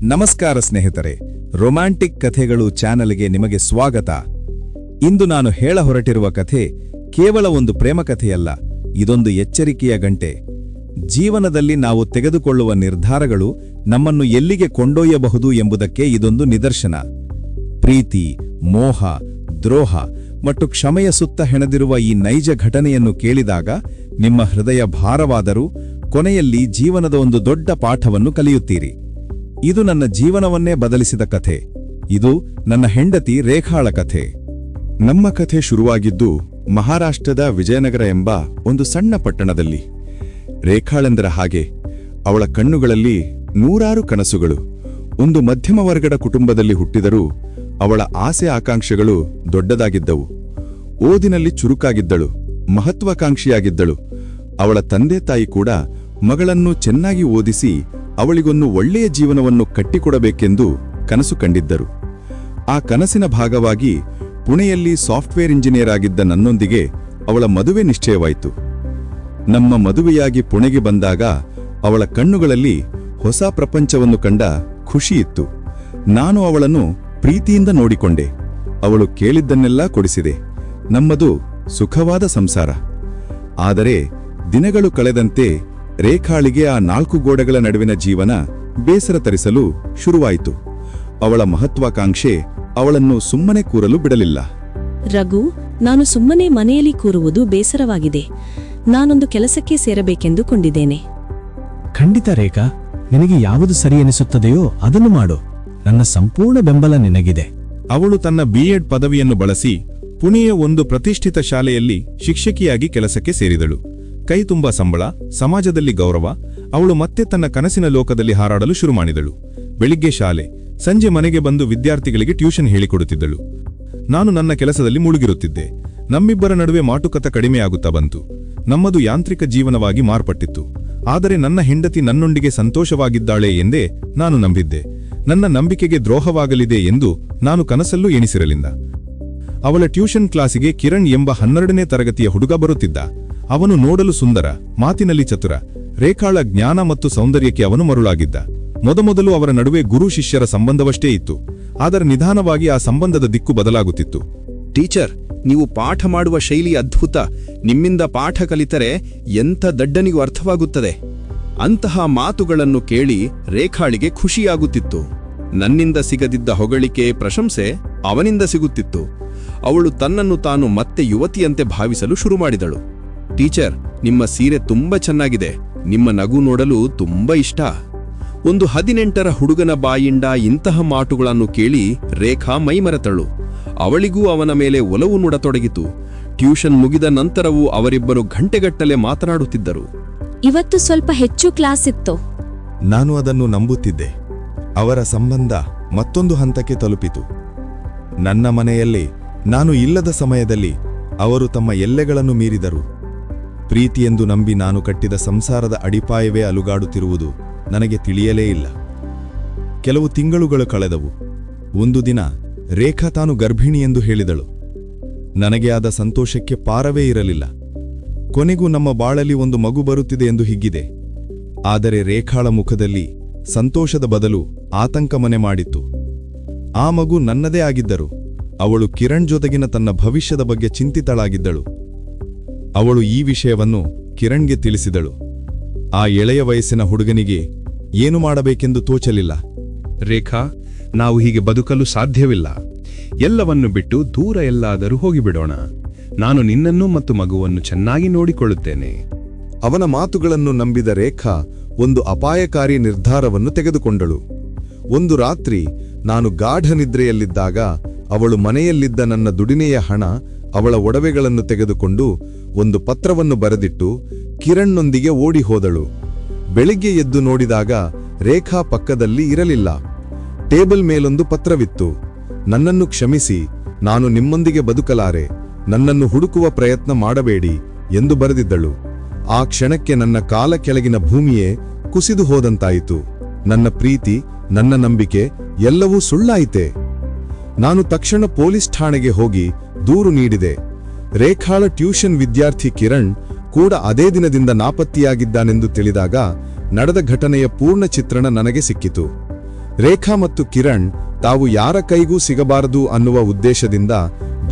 ನಮಸ್ಕಾರ ಸ್ನೇಹಿತರೆ, ರೊಮ್ಯಾಂಟಿಕ್ ಕಥೆಗಳು ಚಾನಲ್ಗೆ ನಿಮಗೆ ಸ್ವಾಗತ. ಇಂದು ನಾನು ಹೇಳ ಹೊರಟಿರುವ ಕಥೆ ಕೇವಲ ಒಂದು ಪ್ರೇಮ ಕಥೆಯಲ್ಲ, ಇದೊಂದು ಎಚ್ಚರಿಕೆಯ ಗಂಟೆ. ಜೀವನದಲ್ಲಿ ನಾವು ತೆಗೆದುಕೊಳ್ಳುವ ನಿರ್ಧಾರಗಳು ನಮ್ಮನ್ನು ಎಲ್ಲಿಗೆ ಕೊಂಡೊಯ್ಯಬಹುದು ಎಂಬುದಕ್ಕೆ ಇದೊಂದು ನಿದರ್ಶನ. ಪ್ರೀತಿ, ಮೋಹ, ದ್ರೋಹ ಮತ್ತು ಕ್ಷಮೆಯ ಸುತ್ತ ಹೆಣೆದಿರುವ ಈ ನೈಜ ಘಟನೆಯನ್ನು ಕೇಳಿದಾಗ ನಿಮ್ಮ ಹೃದಯ ಭಾರವಾದರೂ ಕೊನೆಯಲ್ಲಿ ಜೀವನದ ಒಂದು ದೊಡ್ಡ ಪಾಠವನ್ನು ಕಲಿಯುತ್ತೀರಿ. ಇದು ನನ್ನ ಜೀವನವನ್ನೇ ಬದಲಿಸಿದ ಕಥೆ. ಇದು ನನ್ನ ಹೆಂಡತಿ ರೇಖಾಳ ಕಥೆ. ನಮ್ಮ ಕಥೆ ಶುರುವಾಗಿದ್ದು ಮಹಾರಾಷ್ಟ್ರದ ವಿಜಯನಗರ ಎಂಬ ಒಂದು ಸಣ್ಣ ಪಟ್ಟಣದಲ್ಲಿ. ರೇಖಾಳೆಂದರ ಹಾಗೆ ಅವಳ ಕಣ್ಣುಗಳಲ್ಲಿ ನೂರಾರು ಕನಸುಗಳು. ಒಂದು ಮಧ್ಯಮ ವರ್ಗದ ಕುಟುಂಬದಲ್ಲಿ ಹುಟ್ಟಿದರೂ ಅವಳ ಆಸೆ ಆಕಾಂಕ್ಷೆಗಳು ದೊಡ್ಡದಾಗಿದ್ದವು. ಓದಿನಲ್ಲಿ ಚುರುಕಾಗಿದ್ದಳು, ಮಹತ್ವಾಕಾಂಕ್ಷಿಯಾಗಿದ್ದಳು. ಅವಳ ತಂದೆ ತಾಯಿ ಕೂಡ ಮಗಳನ್ನು ಚೆನ್ನಾಗಿ ಓದಿಸಿ ಅವಳಿಗೊಂದು ಒಳ್ಳೆಯ ಜೀವನವನ್ನು ಕಟ್ಟಿಕೊಡಬೇಕೆಂದು ಕನಸು ಕಂಡಿದ್ದರು. ಆ ಕನಸಿನ ಭಾಗವಾಗಿ ಪುಣೆಯಲ್ಲಿ ಸಾಫ್ಟ್ವೇರ್ ಇಂಜಿನಿಯರ್ ಆಗಿದ್ದ ನನ್ನೊಂದಿಗೆ ಅವಳ ಮದುವೆ ನಿಶ್ಚಯವಾಯಿತು. ನಮ್ಮ ಮದುವೆಯಾಗಿ ಪುಣೆಗೆ ಬಂದಾಗ ಅವಳ ಕಣ್ಣುಗಳಲ್ಲಿ ಹೊಸ ಪ್ರಪಂಚವನ್ನು ಕಂಡ ಖುಷಿಯಿತ್ತು ನಾನು ಅವಳನ್ನು ಪ್ರೀತಿಯಿಂದ ನೋಡಿಕೊಂಡೆ. ಅವಳು ಕೇಳಿದ್ದನ್ನೆಲ್ಲ ಕೊಡಿಸಿದೆ. ನಮ್ಮದು ಸುಖವಾದ ಸಂಸಾರ. ಆದರೆ ದಿನಗಳು ಕಳೆದಂತೆ ರೇಖಾಳಿಗೆ ಆ ನಾಲ್ಕು ಗೋಡೆಗಳ ನಡುವಿನ ಜೀವನ ಬೇಸರ ತರಿಸಲು ಶುರುವಾಯಿತು. ಅವಳ ಮಹತ್ವಾಕಾಂಕ್ಷೆ ಅವಳನ್ನು ಸುಮ್ಮನೆ ಕೂರಲು ಬಿಡಲಿಲ್ಲ. ರಘು ನಾನು ಸುಮ್ಮನೆ ಮನೆಯಲ್ಲಿ ಕೂರುವುದು ಬೇಸರವಾಗಿದೆ. ನಾನೊಂದು ಕೆಲಸಕ್ಕೆ ಸೇರಬೇಕೆಂದು ಕೊಂಡಿದ್ದೇನೆ. ಖಂಡಿತ ರೇಖಾ ನಿನಗೆ ಯಾವುದು ಸರಿ ಎನಿಸುತ್ತದೆಯೋ ಅದನ್ನು ಮಾಡು. ನನ್ನ ಸಂಪೂರ್ಣ ಬೆಂಬಲ ನಿನಗಿದೆ. ಅವಳು ತನ್ನ ಬಿಎಡ್ ಪದವಿಯನ್ನು ಬಳಸಿ ಪುಣೆಯ ಒಂದು ಪ್ರತಿಷ್ಠಿತ ಶಾಲೆಯಲ್ಲಿ ಶಿಕ್ಷಕಿಯಾಗಿ ಕೆಲಸಕ್ಕೆ ಸೇರಿದಳು. ಕೈತುಂಬ ಸಂಬಳ, ಸಮಾಜದಲ್ಲಿ ಗೌರವ, ಅವಳು ಮತ್ತೆ ತನ್ನ ಕನಸಿನ ಲೋಕದಲ್ಲಿ ಹಾರಾಡಲು ಶುರು ಮಾಡಿದಳು. ಬೆಳಿಗ್ಗೆ ಶಾಲೆ, ಸಂಜೆ ಮನೆಗೆ ಬಂದು ವಿದ್ಯಾರ್ಥಿಗಳಿಗೆ ಟ್ಯೂಷನ್ ಹೇಳಿಕೊಡುತ್ತಿದ್ದಳು. ನಾನು ನನ್ನ ಕೆಲಸದಲ್ಲಿ ಮುಳುಗಿರುತ್ತಿದ್ದೆ. ನಮ್ಮಿಬ್ಬರ ನಡುವೆ ಮಾತುಕತೆ ಕಡಿಮೆಯಾಗುತ್ತಾ ಬಂತು. ನಮ್ಮದು ಯಾಂತ್ರಿಕ ಜೀವನವಾಗಿ ಮಾರ್ಪಟ್ಟಿತ್ತು. ಆದರೆ ನನ್ನ ಹೆಂಡತಿ ನನ್ನೊಂದಿಗೆ ಸಂತೋಷವಾಗಿದ್ದಾಳೆ ಎಂದೇ ನಾನು ನಂಬಿದ್ದೆ. ನನ್ನ ನಂಬಿಕೆಗೆ ದ್ರೋಹವಾಗಲಿದೆ ಎಂದು ನಾನು ಕನಸಲ್ಲೂ ಎಣಿಸಿರಲಿಲ್ಲ. ಅವಳ ಟ್ಯೂಷನ್ ಕ್ಲಾಸಿಗೆ ಕಿರಣ್ ಎಂಬ ಹನ್ನೆರಡನೇ ತರಗತಿಯ ಹುಡುಗ ಬರುತ್ತಿದ್ದ. ಅವನು ನೋಡಲು ಸುಂದರ, ಮಾತಿನಲ್ಲಿ ಚತುರ, ರೇಖಾಳ ಜ್ಞಾನ ಮತ್ತು ಸೌಂದರ್ಯಕ್ಕೆ ಅವನು ಮರುಳಾಗಿದ್ದ. ಮೊದಮೊದಲು ಅವರ ನಡುವೆ ಗುರು ಶಿಷ್ಯರ ಸಂಬಂಧವಷ್ಟೇ ಇತ್ತು, ಆದರೆ ನಿಧಾನವಾಗಿ ಆ ಸಂಬಂಧದ ದಿಕ್ಕು ಬದಲಾಗುತ್ತಿತ್ತು. ಟೀಚರ್, ನೀವು ಪಾಠ ಮಾಡುವ ಶೈಲಿ ಅದ್ಭುತ, ನಿಮ್ಮಿಂದ ಪಾಠ ಕಲಿತರೆ ಎಂಥ ದಡ್ಡನಿಗೂ ಅರ್ಥವಾಗುತ್ತದೆ? ಅಂತಹ ಮಾತುಗಳನ್ನು ಕೇಳಿ ರೇಖಾಳಿಗೆ ಖುಷಿಯಾಗುತ್ತಿತ್ತು. ನನ್ನಿಂದ ಸಿಗದಿದ್ದ ಹೊಗಳಿಕೆ, ಪ್ರಶಂಸೆ ಅವನಿಂದ ಸಿಗುತ್ತಿತ್ತು. ಅವಳು ತನ್ನನ್ನು ತಾನು ಮತ್ತೆ ಯುವತಿಯಂತೆ ಭಾವಿಸಲು ಶುರು ಮಾಡಿದಳು ಟೀಚರ್ ನಿಮ್ಮ ಸೀರೆ ತುಂಬಾ ಚೆನ್ನಾಗಿದೆ. ನಿಮ್ಮ ನಗು ನೋಡಲು ತುಂಬಾ ಇಷ್ಟ. ಒಂದು ಹದಿನೆಂಟರ ಹುಡುಗನ ಬಾಯಿಂದ ಇಂತಹ ಮಾತುಗಳನ್ನು ಕೇಳಿ ರೇಖಾ ಮೈಮರೆತಳು ಅವಳಿಗೂ ಅವನ ಮೇಲೆ ಒಲವು ನೋಡತೊಡಗಿತು. ಟ್ಯೂಷನ್ ಮುಗಿದ ನಂತರವೂ ಅವರಿಬ್ಬರು ಗಂಟೆಗಟ್ಟಲೆ ಮಾತನಾಡುತ್ತಿದ್ದರು. ಇವತ್ತು ಸ್ವಲ್ಪ ಹೆಚ್ಚು ಕ್ಲಾಸ್ ಇತ್ತು. ನಾನು ಅದನ್ನು ನಂಬುತ್ತಿದ್ದೆ. ಅವರ ಸಂಬಂಧ ಮತ್ತೊಂದು ಹಂತಕ್ಕೆ ತಲುಪಿತು. ನನ್ನ ಮನೆಯಲ್ಲಿ ನಾನು ಇಲ್ಲದ ಸಮಯದಲ್ಲಿ ಅವರು ತಮ್ಮ ಎಲ್ಲೆಗಳನ್ನು ಮೀರಿದರು. ಪ್ರೀತಿಯೆಂದು ನಂಬಿ ನಾನು ಕಟ್ಟಿದ ಸಂಸಾರದ ಅಡಿಪಾಯವೇ ಅಲುಗಾಡುತ್ತಿರುವುದು ನನಗೆ ತಿಳಿಯಲೇ ಇಲ್ಲ. ಕೆಲವು ತಿಂಗಳುಗಳು ಕಳೆದವು. ಒಂದು ದಿನ ರೇಖಾ ತಾನು ಗರ್ಭಿಣಿ ಎಂದು ಹೇಳಿದಳು. ನನಗೆ ಆದ ಸಂತೋಷಕ್ಕೆ ಪಾರವೇ ಇರಲಿಲ್ಲ. ಕೊನೆಗೂ ನಮ್ಮ ಬಾಳಲ್ಲಿ ಒಂದು ಮಗು ಬರುತ್ತಿದೆ ಎಂದು ಹಿಗ್ಗಿದೆ. ಆದರೆ ರೇಖಾಳ ಮುಖದಲ್ಲಿ ಸಂತೋಷದ ಬದಲು ಆತಂಕ ಮನೆ ಮಾಡಿತ್ತು. ಆ ಮಗು ನನ್ನದೇ ಆಗಿದ್ದರು. ಅವಳು ಕಿರಣ್ ಜೊತೆಗಿನ ತನ್ನ ಭವಿಷ್ಯದ ಬಗ್ಗೆ ಚಿಂತಿತಳಾಗಿದ್ದಳು. ಅವಳು ಈ ವಿಷಯವನ್ನು ಕಿರಣ್ಗೆ ತಿಳಿಸಿದಳು. ಆ ಎಳೆಯ ವಯಸ್ಸಿನ ಹುಡುಗನಿಗೆ ಏನು ಮಾಡಬೇಕೆಂದು ತೋಚಲಿಲ್ಲ. ರೇಖಾ, ನಾವು ಹೀಗೆ ಬದುಕಲು ಸಾಧ್ಯವಿಲ್ಲ. ಎಲ್ಲವನ್ನು ಬಿಟ್ಟು ದೂರ ಎಲ್ಲಾದರೂ ಹೋಗಿಬಿಡೋಣ. ನಾನು ನಿನ್ನನ್ನು ಮತ್ತು ಮಗುವನ್ನು ಚೆನ್ನಾಗಿ ನೋಡಿಕೊಳ್ಳುತ್ತೇನೆ. ಅವನ ಮಾತುಗಳನ್ನು ನಂಬಿದ ರೇಖಾ ಒಂದು ಅಪಾಯಕಾರಿ ನಿರ್ಧಾರವನ್ನು ತೆಗೆದುಕೊಂಡಳು. ಒಂದು ರಾತ್ರಿ ನಾನು ಗಾಢ ನಿದ್ರೆಯಲ್ಲಿದ್ದಾಗ ಅವಳು ಮನೆಯಲ್ಲಿದ್ದ ನನ್ನ ದುಡಿಮೆಯ ಹಣ ಅವಳ ಒಡವೆಗಳನ್ನು ತೆಗೆದುಕೊಂಡು ಒಂದು ಪತ್ರವನ್ನು ಬರೆದಿಟ್ಟು ಕಿರಣ್ನೊಂದಿಗೆ ಓಡಿ ಹೋದಳು ಬೆಳಿಗ್ಗೆ ಎದ್ದು ನೋಡಿದಾಗ ರೇಖಾ ಪಕ್ಕದಲ್ಲಿ ಇರಲಿಲ್ಲ. ಟೇಬಲ್ ಮೇಲೊಂದು ಪತ್ರವಿತ್ತು. ನನ್ನನ್ನು ಕ್ಷಮಿಸಿ, ನಾನು ನಿಮ್ಮೊಂದಿಗೆ ಬದುಕಲಾರೆ, ನನ್ನನ್ನು ಹುಡುಕುವ ಪ್ರಯತ್ನ ಮಾಡಬೇಡಿ ಎಂದು ಬರೆದಿದ್ದಳು. ಆ ಕ್ಷಣಕ್ಕೆ ನನ್ನ ಕಾಲ ಕೆಳಗಿನ ಭೂಮಿಯೇ ಕುಸಿದು ಹೋದಂತಾಯಿತು. ನನ್ನ ಪ್ರೀತಿ, ನನ್ನ ನಂಬಿಕೆ ಎಲ್ಲವೂ ಸುಳ್ಳಾಯಿತೆ. ನಾನು ತಕ್ಷಣ ಪೊಲೀಸ್ ಠಾಣೆಗೆ ಹೋಗಿ ದೂರು ನೀಡಿದೆ. ರೇಖಾಳ ಟ್ಯೂಷನ್ ವಿದ್ಯಾರ್ಥಿ ಕಿರಣ್ ಕೂಡ ಅದೇ ದಿನದಿಂದ ನಾಪತ್ತೆಯಾಗಿದ್ದಾನೆಂದು ತಿಳಿದಾಗ ನಡೆದ ಘಟನೆಯ ಪೂರ್ಣ ಚಿತ್ರಣ ನನಗೆ ಸಿಕ್ಕಿತು. ರೇಖಾ ಮತ್ತು ಕಿರಣ್ ತಾವು ಯಾರ ಕೈಗೂ ಸಿಗಬಾರದು ಅನ್ನುವ ಉದ್ದೇಶದಿಂದ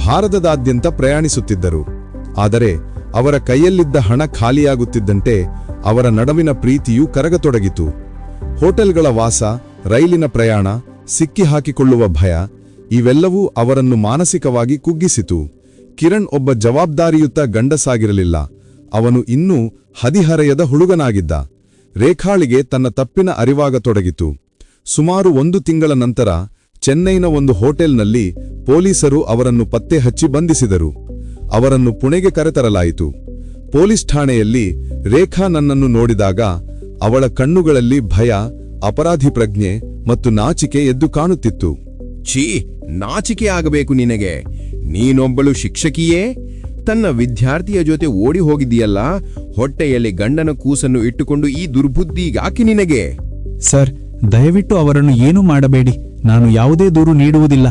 ಭಾರತದಾದ್ಯಂತ ಪ್ರಯಾಣಿಸುತ್ತಿದ್ದರು. ಆದರೆ ಅವರ ಕೈಯಲ್ಲಿದ್ದ ಹಣ ಖಾಲಿಯಾಗುತ್ತಿದ್ದಂತೆ ಅವರ ನಡುವಿನ ಪ್ರೀತಿಯು ಕರಗತೊಡಗಿತು. ಹೋಟೆಲ್ಗಳ ವಾಸ, ರೈಲಿನ ಪ್ರಯಾಣ ಸಿಕ್ಕಿಹಾಕಿಕೊಳ್ಳುವ ಭಯ ಇವೆಲ್ಲವೂ ಅವರನ್ನು ಮಾನಸಿಕವಾಗಿ ಕುಗ್ಗಿಸಿತು. ಕಿರಣ್ ಒಬ್ಬ ಜವಾಬ್ದಾರಿಯುತ ಗಂಡಸಾಗಿರಲಿಲ್ಲ. ಅವನು ಇನ್ನೂ ಹದಿಹರೆಯದ ಹುಡುಗನಾಗಿದ್ದ. ರೇಖಾಳಿಗೆ ತನ್ನ ತಪ್ಪಿನ ಅರಿವಾಗತೊಡಗಿತು. ಸುಮಾರು ಒಂದು ತಿಂಗಳ ನಂತರ ಚೆನ್ನೈನ ಒಂದು ಹೋಟೆಲ್ನಲ್ಲಿ ಪೊಲೀಸರು ಅವರನ್ನು ಪತ್ತೆ ಹಚ್ಚಿ ಬಂಧಿಸಿದರು. ಅವರನ್ನು ಪುಣೆಗೆ ಕರೆತರಲಾಯಿತು. ಪೊಲೀಸ್ ಠಾಣೆಯಲ್ಲಿ ರೇಖಾ ನನ್ನನ್ನು ನೋಡಿದಾಗ ಅವಳ ಕಣ್ಣುಗಳಲ್ಲಿ ಭಯ, ಅಪರಾಧಿ ಪ್ರಜ್ಞೆ ಮತ್ತು ನಾಚಿಕೆ ಎದ್ದು ಕಾಣುತ್ತಿತ್ತು. ಛೀ! ನಾಚಿಕೆ ಆಗಬೇಕು ನಿನಗೆ. ನೀನೊಬ್ಬಳು ಶಿಕ್ಷಕಿಯೇ? ತನ್ನ ವಿದ್ಯಾರ್ಥಿಯ ಜೊತೆ ಓಡಿ ಹೋಗಿದ್ದೀಯಲ್ಲ? ಹೊಟ್ಟೆಯಲ್ಲಿ ಗಂಡನ ಕೂಸನ್ನು ಇಟ್ಟುಕೊಂಡು ಈ ದುರ್ಬುದ್ಧಿಗಾಕಿ ನಿನಗೆ? ಸರ್ ದಯವಿಟ್ಟು ಅವರನ್ನು ಏನೂ ಮಾಡಬೇಡಿ. ನಾನು ಯಾವುದೇ ದೂರು ನೀಡುವುದಿಲ್ಲ.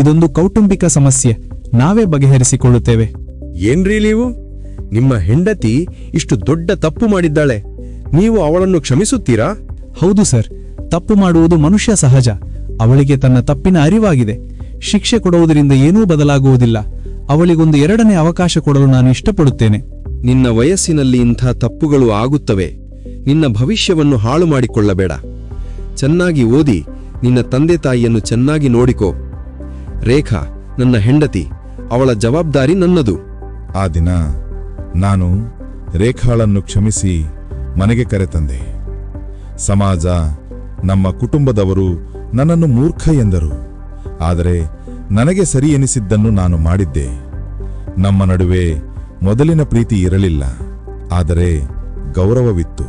ಇದೊಂದು ಕೌಟುಂಬಿಕ ಸಮಸ್ಯೆ. ನಾವೇ ಬಗೆಹರಿಸಿಕೊಳ್ಳುತ್ತೇವೆ. ಏನ್ರಿ ನೀವು? ನಿಮ್ಮ ಹೆಂಡತಿ ಇಷ್ಟು ದೊಡ್ಡ ತಪ್ಪು ಮಾಡಿದ್ದಾಳೆ. ನೀವು ಅವಳನ್ನು ಕ್ಷಮಿಸುತ್ತೀರಾ? ಹೌದು ಸರ್ ತಪ್ಪು ಮಾಡುವುದು ಮನುಷ್ಯ ಸಹಜ. ಅವಳಿಗೆ ತನ್ನ ತಪ್ಪಿನ ಅರಿವಾಗಿದೆ. ಶಿಕ್ಷೆ ಕೊಡುವುದರಿಂದ ಏನೂ ಬದಲಾಗುವುದಿಲ್ಲ. ಅವಳಿಗೊಂದು ಎರಡನೇ ಅವಕಾಶ ಕೊಡಲು ನಾನು ಇಷ್ಟಪಡುತ್ತೇನೆ. ನಿನ್ನ ವಯಸ್ಸಿನಲ್ಲಿ ಇಂಥ ತಪ್ಪುಗಳು ಆಗುತ್ತವೆ. ನಿನ್ನ ಭವಿಷ್ಯವನ್ನು ಹಾಳು ಮಾಡಿಕೊಳ್ಳಬೇಡ. ಚೆನ್ನಾಗಿ ಓದಿ ನಿನ್ನ ತಂದೆ ತಾಯಿಯನ್ನು ಚೆನ್ನಾಗಿ ನೋಡಿಕೋ. ರೇಖಾ ನನ್ನ ಹೆಂಡತಿ ಅವಳ ಜವಾಬ್ದಾರಿ ನನ್ನದು. ಆ ದಿನ ನಾನು ರೇಖಾಳನ್ನು ಕ್ಷಮಿಸಿ ಮನೆಗೆ ಕರೆತಂದೆ ಸಮಾಜ ನಮ್ಮ ಕುಟುಂಬದವರು ನನ್ನನ್ನು ಮೂರ್ಖ ಎಂದರು. ಆದರೆ ನನಗೆ ಸರಿ ಎನಿಸಿದ್ದನ್ನು ನಾನು ಮಾಡಿದ್ದೆ. ನಮ್ಮ ನಡುವೆ ಮೊದಲಿನ ಪ್ರೀತಿ ಇರಲಿಲ್ಲ, ಆದರೆ ಗೌರವವಿತ್ತು.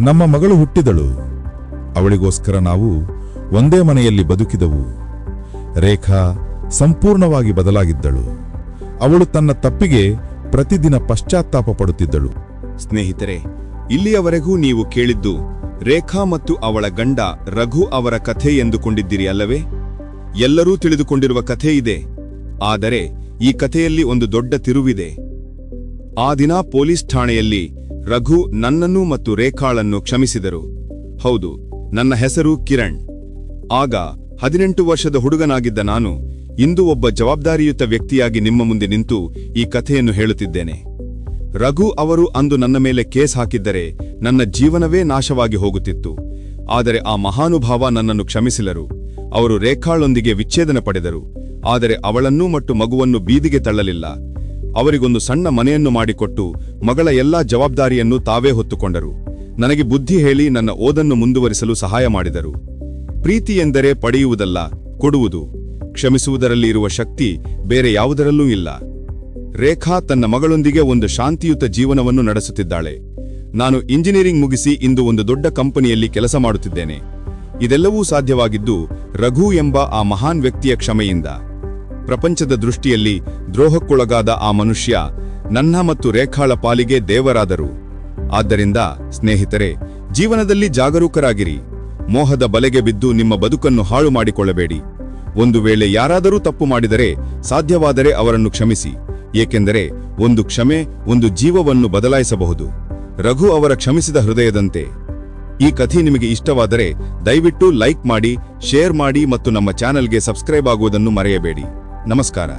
ನಮ್ಮ ಮಗಳು ಹುಟ್ಟಿದಳು, ಅವಳಿಗೋಸ್ಕರ ನಾವು ಒಂದೇ ಮನೆಯಲ್ಲಿ ಬದುಕಿದವು. ರೇಖಾ ಸಂಪೂರ್ಣವಾಗಿ ಬದಲಾಗಿದ್ದಳು. ಅವಳು ತನ್ನ ತಪ್ಪಿಗೆ ಪ್ರತಿದಿನ ಪಶ್ಚಾತ್ತಾಪ ಪಡುತ್ತಿದ್ದಳು. ಸ್ನೇಹಿತರೆ, ಇಲ್ಲಿಯವರೆಗೂ ನೀವು ಕೇಳಿದ್ದು ರೇಖಾ ಮತ್ತು ಅವಳ ಗಂಡ ರಘು ಅವರ ಕಥೆ ಎಂದುಕೊಂಡಿದ್ದೀರಿ ಅಲ್ಲವೇ? ಎಲ್ಲರೂ ತಿಳಿದುಕೊಂಡಿರುವ ಕಥೆ ಇದೆ. ಆದರೆ ಈ ಕಥೆಯಲ್ಲಿ ಒಂದು ದೊಡ್ಡ ತಿರುವಿದೆ. ಆ ದಿನ ಪೊಲೀಸ್ ಠಾಣೆಯಲ್ಲಿ ರಘು ನನ್ನನ್ನು ಮತ್ತು ರೇಖಾಳನ್ನು ಕ್ಷಮಿಸಿದರು. ಹೌದು, ನನ್ನ ಹೆಸರು ಕಿರಣ್. ಆಗ ಹದಿನೆಂಟು ವರ್ಷದ ಹುಡುಗನಾಗಿದ್ದ ನಾನು ಇಂದು ಒಬ್ಬ ಜವಾಬ್ದಾರಿಯುತ ವ್ಯಕ್ತಿಯಾಗಿ ನಿಮ್ಮ ಮುಂದೆ ನಿಂತು ಈ ಕಥೆಯನ್ನು ಹೇಳುತ್ತಿದ್ದೇನೆ. ರಘು ಅವರು ಅಂದು ನನ್ನ ಮೇಲೆ ಕೇಸ್ ಹಾಕಿದ್ದರೆ ನನ್ನ ಜೀವನವೇ ನಾಶವಾಗಿ ಹೋಗುತ್ತಿತ್ತು. ಆದರೆ ಆ ಮಹಾನುಭಾವ ನನ್ನನ್ನು ಕ್ಷಮಿಸಿಲರು ಅವರು ರೇಖಾಳೊಂದಿಗೆ ವಿಚ್ಛೇದನ ಪಡೆದರು. ಆದರೆ ಅವಳನ್ನೂ ಮತ್ತು ಮಗುವನ್ನು ಬೀದಿಗೆ ತಳ್ಳಲಿಲ್ಲ. ಅವರಿಗೊಂದು ಸಣ್ಣ ಮನೆಯನ್ನು ಮಾಡಿಕೊಟ್ಟು ಮಗಳ ಎಲ್ಲಾ ಜವಾಬ್ದಾರಿಯನ್ನು ತಾವೇ ಹೊತ್ತುಕೊಂಡರು. ನನಗೆ ಬುದ್ಧಿ ಹೇಳಿ ನನ್ನ ಓದನ್ನು ಮುಂದುವರಿಸಲು ಸಹಾಯ ಮಾಡಿದರು. ಪ್ರೀತಿ ಎಂದರೆ ಪಡೆಯುವುದಲ್ಲ, ಕೊಡುವುದು. ಕ್ಷಮಿಸುವುದರಲ್ಲಿ ಇರುವ ಶಕ್ತಿ ಬೇರೆ ಯಾವುದರಲ್ಲೂ ಇಲ್ಲ. ರೇಖಾ ತನ್ನ ಮಗಳೊಂದಿಗೆ ಒಂದು ಶಾಂತಿಯುತ ಜೀವನವನ್ನು ನಡೆಸುತ್ತಿದ್ದಾಳೆ. ನಾನು ಇಂಜಿನಿಯರಿಂಗ್ ಮುಗಿಸಿ ಇಂದು ಒಂದು ದೊಡ್ಡ ಕಂಪನಿಯಲ್ಲಿ ಕೆಲಸ ಮಾಡುತ್ತಿದ್ದೇನೆ. ಇದೆಲ್ಲವೂ ಸಾಧ್ಯವಾಗಿದ್ದು ರಘು ಎಂಬ ಆ ಮಹಾನ್ ವ್ಯಕ್ತಿಯ ಕ್ಷಮೆಯಿಂದ. ಪ್ರಪಂಚದ ದೃಷ್ಟಿಯಲ್ಲಿ ದ್ರೋಹಕ್ಕೊಳಗಾದ ಆ ಮನುಷ್ಯ ನನ್ನ ಮತ್ತು ರೇಖಾಳ ಪಾಲಿಗೆ ದೇವರಾದರು. ಆದ್ದರಿಂದ, ಸ್ನೇಹಿತರೆ, ಜೀವನದಲ್ಲಿ ಜಾಗರೂಕರಾಗಿರಿ. ಮೋಹದ ಬಲೆಗೆ ಬಿದ್ದು ನಿಮ್ಮ ಬದುಕನ್ನು ಹಾಳು ಮಾಡಿಕೊಳ್ಳಬೇಡಿ. ಒಂದು ವೇಳೆ ಯಾರಾದರೂ ತಪ್ಪು ಮಾಡಿದರೆ ಸಾಧ್ಯವಾದರೆ ಅವರನ್ನು ಕ್ಷಮಿಸಿ. ಏಕೆಂದರೆ, ಒಂದು ಕ್ಷಮೆ ಒಂದು ಜೀವವನ್ನು ಬದಲಾಯಿಸಬಹುದು. ರಘು ಅವರ ಕ್ಷಮಿಸಿದ ಹೃದಯದಂತೆ. ಈ ಕಥೆ ನಿಮಗೆ ಇಷ್ಟವಾದರೆ ದಯವಿಟ್ಟು ಲೈಕ್ ಮಾಡಿ, ಶೇರ್ ಮಾಡಿ ಮತ್ತು ನಮ್ಮ ಚಾನೆಲ್ಗೆ ಸಬ್ಸ್ಕ್ರೈಬ್ ಆಗುವುದನ್ನು ಮರೆಯಬೇಡಿ. ನಮಸ್ಕಾರ.